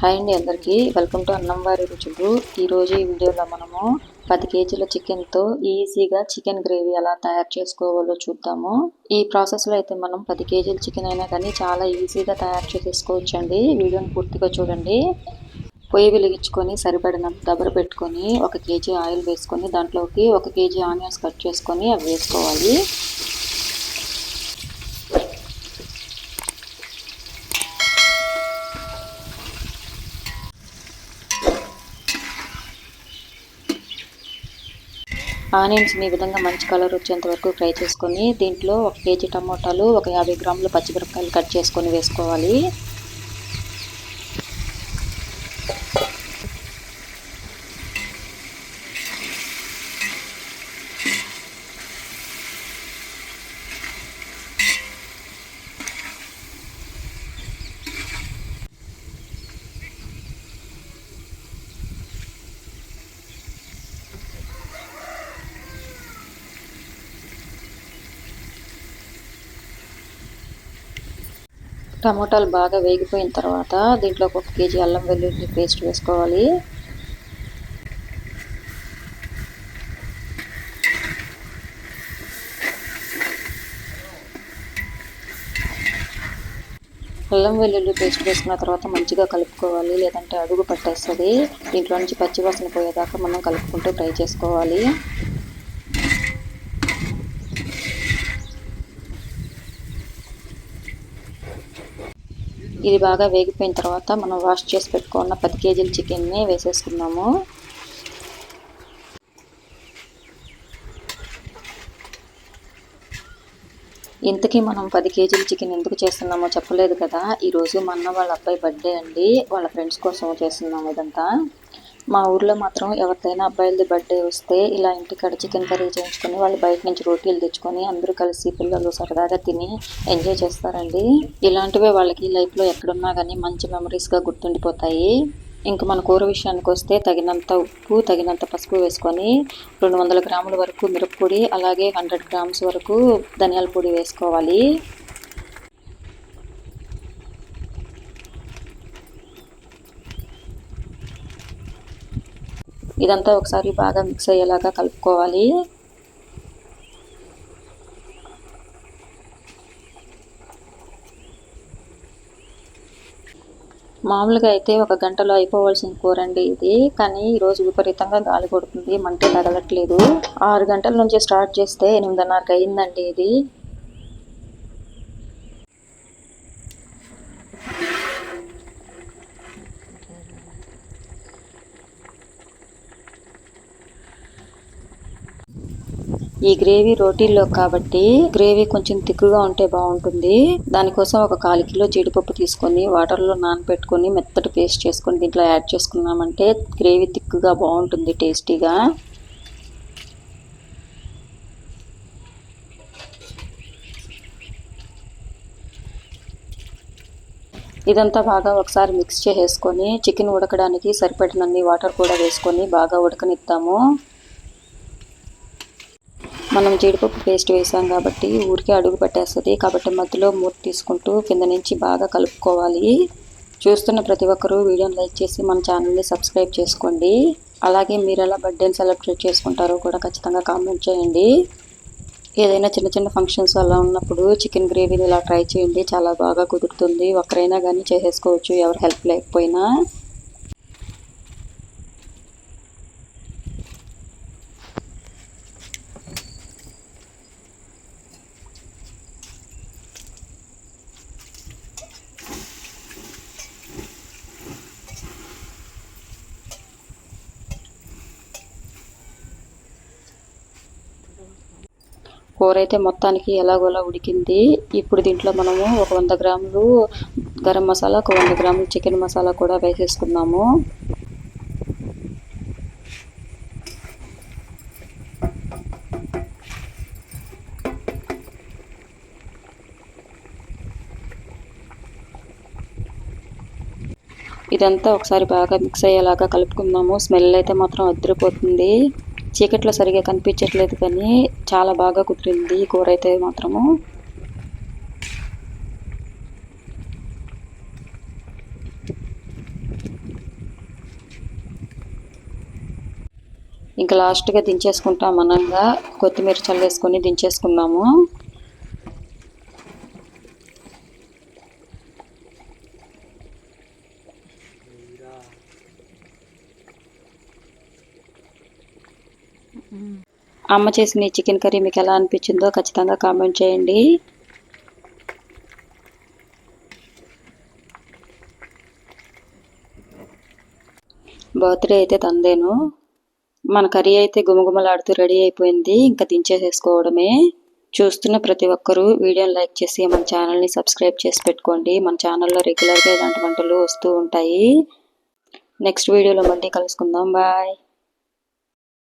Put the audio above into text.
Hi అండి అందరికీ. Welcome to అన్నంవారి రుచులు. ఈరోజు ఈ వీడియోలో మనము పది కేజీల చికెన్తో ఈజీగా చికెన్ గ్రేవీ ఎలా తయారు చేసుకోవాలో చూద్దాము. ఈ ప్రాసెస్లో అయితే మనం పది కేజీల చికెన్ అయినా కానీ చాలా ఈజీగా తయారు చేసేసుకోవచ్చండి. వీడియోని పూర్తిగా చూడండి. పొయ్యి వెలిగించుకొని సరిపడినంత దబర పెట్టుకొని ఒక కేజీ ఆయిల్ వేసుకొని దాంట్లోకి ఒక కేజీ ఆనియన్స్ కట్ చేసుకొని అవి వేసుకోవాలి. ఆనియన్స్ని ఈ విధంగా మంచి కలర్ వచ్చేంత వరకు ఫ్రై చేసుకొని దీంట్లో ఒక కేజీ టమోటాలు ఒక యాభై గ్రాములు పచ్చిమిరపకాయలు కట్ చేసుకొని వేసుకోవాలి. టమోటాలు బాగా వేగిపోయిన తర్వాత దీంట్లో ఒక కేజీ అల్లం వెల్లుల్లి పేస్ట్ వేసుకోవాలి. అల్లం వెల్లుల్లి పేస్ట్ వేసుకున్న తర్వాత మంచిగా కలుపుకోవాలి లేదంటే అడుగు పట్టేస్తుంది. దీంట్లో నుంచి పచ్చివాసన పోయేదాకా మనం కలుపుకుంటూ ఫ్రై చేసుకోవాలి. ఇది బాగా వేగిపోయిన తర్వాత మనం వాష్ చేసి పెట్టుకున్న పది కేజీల చికెన్ని వేసేసుకున్నాము ఇంతకీ మనం పది కేజీల చికెన్ ఎందుకు చేస్తున్నామో చెప్పలేదు కదా. ఈరోజు మా అన్న వాళ్ళ అబ్బాయి బర్త్డే అండి. వాళ్ళ ఫ్రెండ్స్ కోసం చేస్తున్నాము ఇదంతా. మా ఊర్లో మాత్రం ఎవరిదైనా అబ్బాయిలది బర్త్డే వస్తే ఇలా ఇంటికాడ చికెన్ కర్రీ చేయించుకొని వాళ్ళు బయట నుంచి రోటీలు తెచ్చుకొని అందరూ కలిసి పిల్లలు సరదాగా తిని ఎంజాయ్ చేస్తారండి. ఇలాంటివే వాళ్ళకి లైఫ్లో ఎక్కడున్నా కానీ మంచి మెమరీస్గా గుర్తుండిపోతాయి. ఇంకా మన కూర విషయానికి వస్తే తగినంత ఉప్పు తగినంత పసుపు వేసుకొని రెండు వందల గ్రాముల వరకు మిరప్పొడి అలాగే హండ్రెడ్ గ్రామ్స్ వరకు ధనియాల పొడి వేసుకోవాలి. ఇదంతా ఒకసారి బాగా మిక్స్ అయ్యేలాగా కలుపుకోవాలి. మామూలుగా అయితే ఒక గంటలో అయిపోవాల్సిన కూర అండి ఇది. కానీ ఈరోజు విపరీతంగా గాలి కొడుతుంది మంట తగలట్లేదు. ఆరు గంటల నుంచి స్టార్ట్ చేస్తే ఎనిమిదిన్నరకు అయిందండి ఇది. ఈ గ్రేవీ రోటీల్లో కాబట్టి గ్రేవీ కొంచెం తిక్కుగా ఉంటే బాగుంటుంది. దానికోసం ఒక కాలు కిలో జీడిపప్పు తీసుకొని వాటర్లో నానబెట్టుకొని మెత్తటి పేస్ట్ చేసుకొని దీంట్లో యాడ్ చేసుకున్నామంటే గ్రేవీ తిక్కుగా బాగుంటుంది టేస్టీగా. ఇదంతా బాగా ఒకసారి మిక్స్ చేసేసుకొని చికెన్ ఉడకడానికి సరిపడినన్ని వాటర్ కూడా వేసుకొని బాగా ఉడకనిద్దాము. మనం జీడిపప్పు పేస్ట్ వేసాం కాబట్టి ఊరికే అడుగు పట్టేస్తుంది. కాబట్టి మధ్యలో మూత తీసుకుంటూ కింద నుంచి బాగా కలుపుకోవాలి. చూస్తున్న ప్రతి ఒక్కరూ వీడియోని లైక్ చేసి మన ఛానల్ని సబ్స్క్రైబ్ చేసుకోండి. అలాగే మీరు ఎలా బర్త్డేని సెలబ్రేట్ చేసుకుంటారో కూడా ఖచ్చితంగా కామెంట్ చేయండి. ఏదైనా చిన్న చిన్న ఫంక్షన్స్ అలా ఉన్నప్పుడు చికెన్ గ్రేవీని ఇలా ట్రై చేయండి. చాలా బాగా కుదురుతుంది. ఒకరైనా కానీ చేసేసుకోవచ్చు. ఎవరు హెల్ప్ లేకపోయినా. కూర అయితే మొత్తానికి ఎలాగోలా ఉడికింది. ఇప్పుడు దీంట్లో మనము ఒక వంద గ్రాములు గరం మసాలా ఒక వంద గ్రాములు చికెన్ మసాలా కూడా వేసేసుకున్నాము ఇదంతా ఒకసారి బాగా మిక్స్ అయ్యేలాగా కలుపుకుందాము. స్మెల్ అయితే మాత్రం అదిరిపోతుంది చీకట్లో సరిగా కనిపించట్లేదు కానీ చాలా బాగా కుట్టింది ఈ కూర అయితే మాత్రము. ఇంకా లాస్ట్గా దించేసుకుంటాం అనగా కొత్తిమీర చల్లేసుకొని దించేసుకున్నాము అమ్మ చేసిన ఈ చికెన్ కర్రీ మీకు ఎలా అనిపించిందో ఖచ్చితంగా కామెంట్ చేయండి. బర్త్డే అయితే తందేను. మన కర్రీ అయితే గుమగుమలాడుతూ రెడీ అయిపోయింది. ఇంకా దించేసేసుకోవడమే. చూస్తున్న ప్రతి ఒక్కరూ వీడియోని లైక్ చేసి మన ఛానల్ని సబ్స్క్రైబ్ చేసి పెట్టుకోండి. మన ఛానల్లో రెగ్యులర్గా ఇలాంటి వంటలు వస్తూ ఉంటాయి. నెక్స్ట్ వీడియోలో మళ్ళీ కలుసుకుందాం. బాయ్.